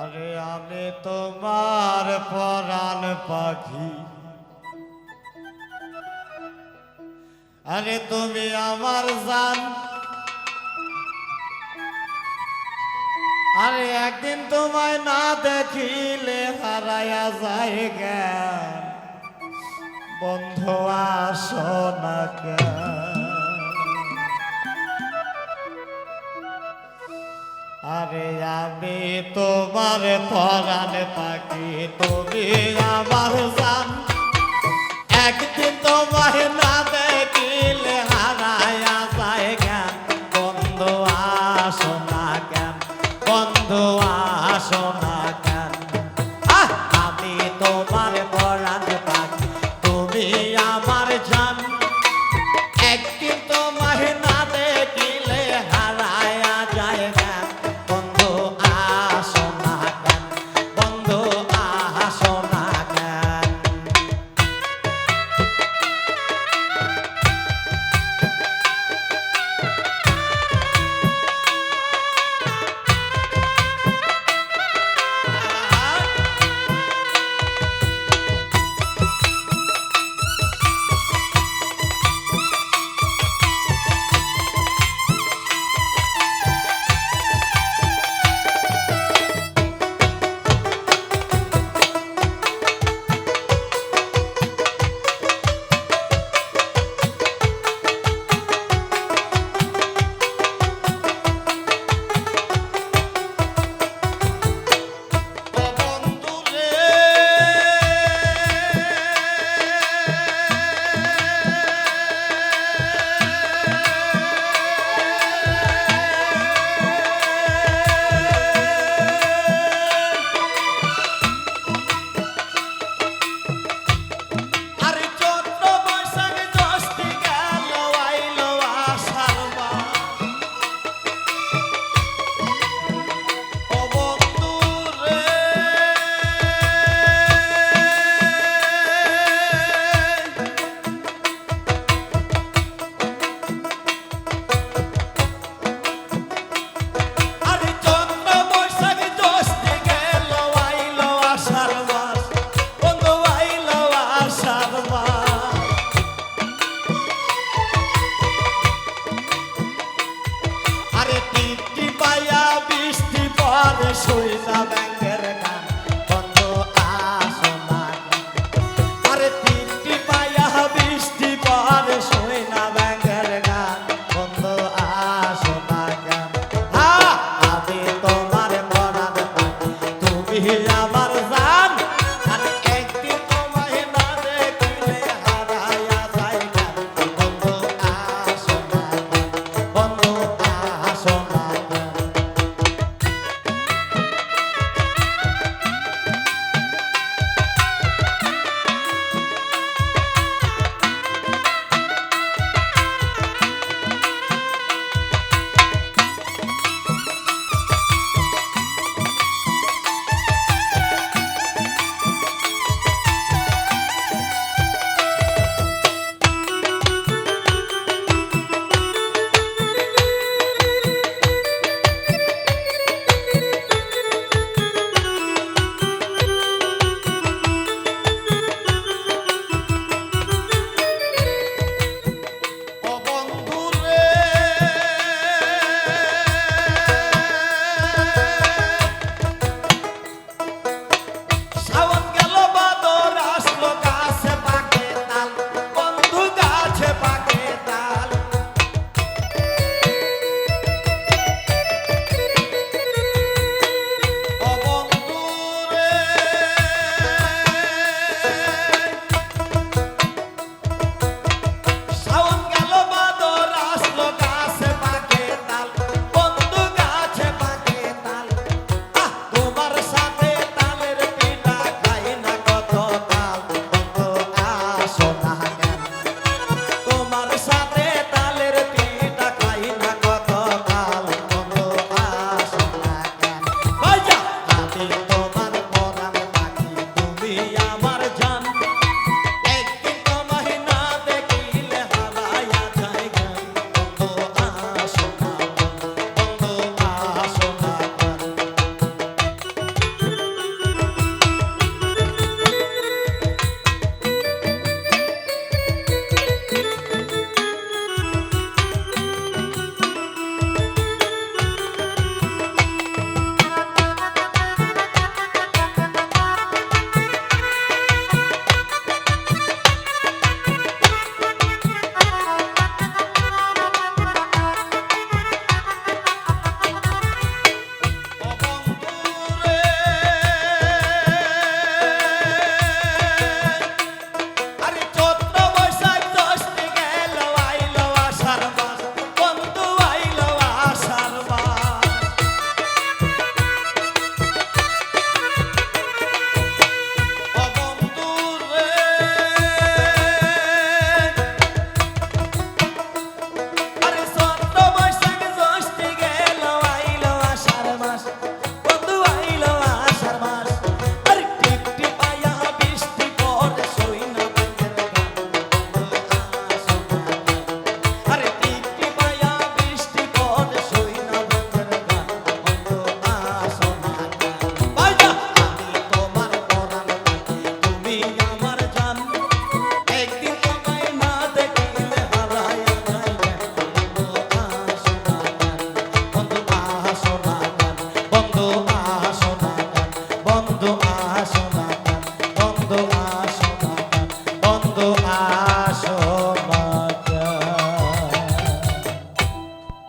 আরে আমি তোমার পরাণ পাখি। আরে তুমি আমার জান। আরে একদিন তোমায় না দেখিলে হারায়া যায় জ্ঞান। বন্ধু আসনা না আরে আমি, তোমার পরাণ থাকি তুমি আমার জান। একদিন তোমার না দেখিলে হারায়া যায় জ্ঞান। বন্ধু আসো না জ্ঞান বন্ধু আসো না সইলা ব্যাং